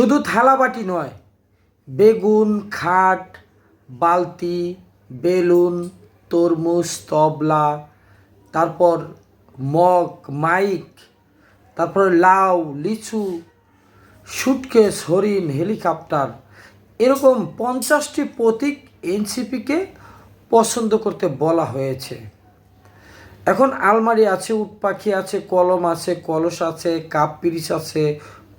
শুধু থালাবাটি নয়, বেগুন, খাট, বালতি, বেলুন, তরমুজ, তবলা, তারপর মগ, মাইক, তারপর লাউ, লিচু, সুটকেস, হরিণ, হেলিকপ্টার, এরকম পঞ্চাশটি প্রতীক এনসিপিকে পছন্দ করতে বলা হয়েছে। এখন আলমারি আছে উট পাখি আছে, কলম আছে, কলস আছে, কাপ, পিরিচ আছে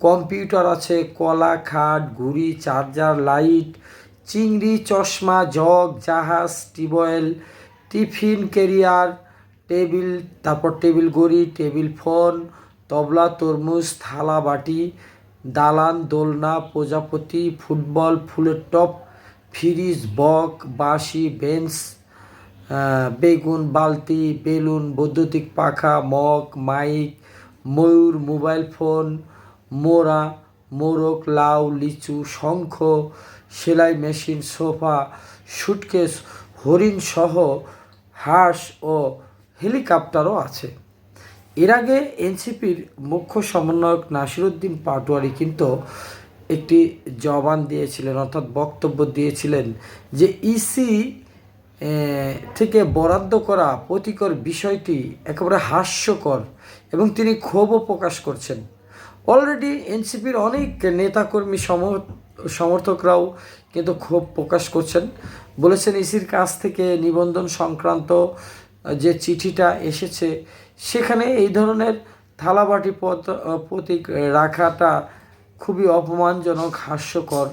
কম্পিউটার আছে কলা খাট ঘুড়ি, চার্জার, লাইট, চিংড়ি, চশমা, জগ, জাহাজ, tube well, tiffin, carrier, table, তারপর টেবিল গড়ি টেবিল ফোন, তবলা, তরমুজ, থালা, বাটি, দালান, দোলনা, প্রজাপতি, ফুটবল, ফুলের টপ, ফ্রিজ, বক, বাঁশি, বেঞ্চ বেগুন, বালতি, বেলুন, বৈদ্যুতিক পাখা, মগ, মাইক, ময়ূর, মোবাইল ফোন মোরা মোরক লাউ, লিচু, শঙ্খ, সেলাই মেশিন, সোফা, সুটকেস, হরিণ সহ হাঁস ও হেলিকপ্টারও আছে। এর আগে এনসিপির মুখ্য সমন্বয়ক নাসিরুদ্দিন পাটোয়ারি কিন্তু একটি জবান দিয়েছিলেন, অর্থাৎ বক্তব্য দিয়েছিলেন যে ইসি থেকে বরাদ্দ করা প্রতিকর বিষয়টি একেবারে হাস্যকর এবং তিনি ক্ষোভও প্রকাশ করছেন। অলরেডি এনসিপির অনেক নেতাকর্মী সম- সমর্থকরাও কিন্তু ক্ষোভ প্রকাশ করছেন। বলেছেন ইসির কাছ থেকে নিবন্ধন সংক্রান্ত যে চিঠিটা এসেছে, সেখানে এই ধরনের থালাবাটি পথ প্রতীক রাখাটা খুবই অপমানজনক, হাস্যকর,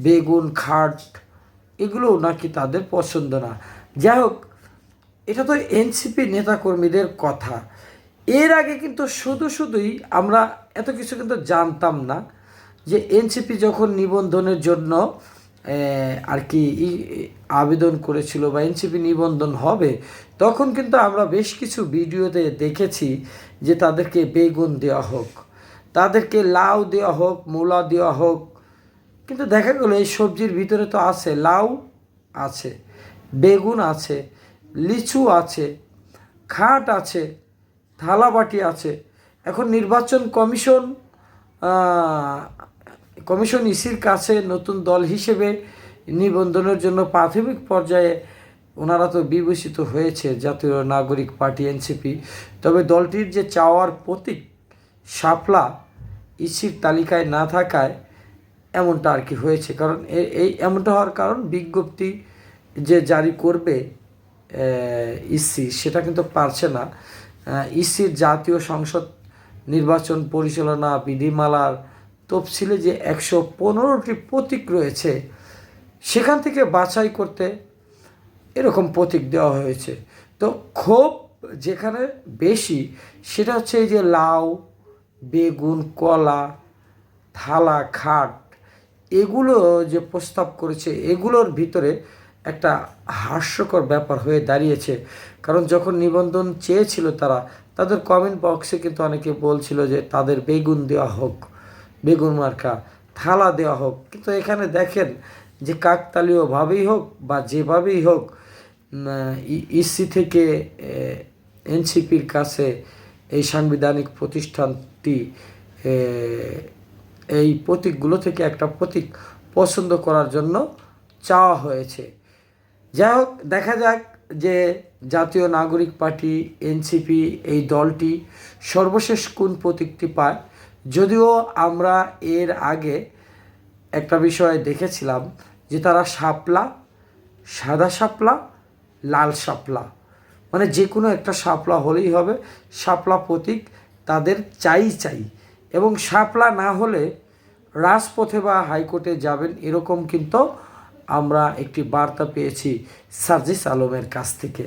বেগুন, খাট এগুলো নাকি তাদের পছন্দ না। যাই হোক, এটা তো এনসিপি নেতাকর্মীদের কথা। এর আগে কিন্তু শুধু শুধুই আমরা এত কিছু কিন্তু জানতাম না যে এনসিপি যখন নিবন্ধনের জন্য আর কি আবেদন করেছিল বা এনসিপি নিবন্ধন হবে, তখন কিন্তু আমরা বেশ কিছু ভিডিওতে দেখেছি যে তাদেরকে বেগুন দেওয়া হোক, তাদেরকে লাউ দেওয়া হোক, মূলা দেওয়া হোক, কিন্তু দেখা গেলো এই সবজির ভিতরে তো আছে লাউ আছে, বেগুন আছে, লিচু আছে, খাট আছে, থালাবাটি আছে এখন নির্বাচন কমিশন কমিশন ইসির কাছে নতুন দল হিসেবে নিবন্ধনের জন্য প্রাথমিক পর্যায়ে ওনারা তো বিবেচিত হয়েছে, জাতীয় নাগরিক পার্টি, এনসিপি। তবে দলটির যে চাওয়ার প্রতীক শাপলা ইসির তালিকায় না থাকায় এমনটা আর কি হয়েছে। কারণ এই এমনটা হওয়ার কারণ বিজ্ঞপ্তি যে জারি করবে ইসি, সেটা কিন্তু পারছে না। ইসির জাতীয় সংসদ নির্বাচন পরিচালনা বিধিমালার তফসিলে যে একশো পনেরোটি প্রতীক রয়েছে, সেখান থেকে বাছাই করতে এরকম প্রতীক দেওয়া হয়েছে। তো ক্ষোভ যেখানে বেশি, সেটা হচ্ছে এই যে লাউ, বেগুন, কলা, থালা, খাট, এগুলো যে প্রস্তাব করেছে, এগুলোর ভিতরে একটা হাস্যকর ব্যাপার হয়ে দাঁড়িয়েছে। কারণ যখন নিবন্ধন চেয়েছিল তারা, তাদের কমেন্ট বক্সে কিন্তু অনেকে বলছিল যে তাদের বেগুন দেওয়া হোক, বেগুন মার্কা, থালা দেওয়া হোক। কিন্তু এখানে দেখেন যে কাকতালীয়ভাবেই হোক বা যেভাবেই হোক ইসি থেকে এনসিপির কাছে এই সাংবিধানিক প্রতিষ্ঠানটি এই প্রতীকগুলো থেকে একটা প্রতীক পছন্দ করার জন্য চাওয়া হয়েছে। যাই হোক দেখা যাক যে জাতীয় নাগরিক পার্টি, এনসিপি এই দলটি সর্বশেষ কোন প্রতীকটি পায়। যদিও আমরা এর আগে একটা বিষয় দেখেছিলাম যে তারা শাপলা, সাদা শাপলা, লাল শাপলা মানে যে কোনো একটা শাপলা হলেই হবে, শাপলা প্রতীক তাদের চাই চাই। এবং শাপলা না হলে রাজপথে বা হাইকোর্টে যাবেন এরকম কিন্তু আমরা একটি বার্তা পেয়েছি সার্জিস আলমের কাছ থেকে।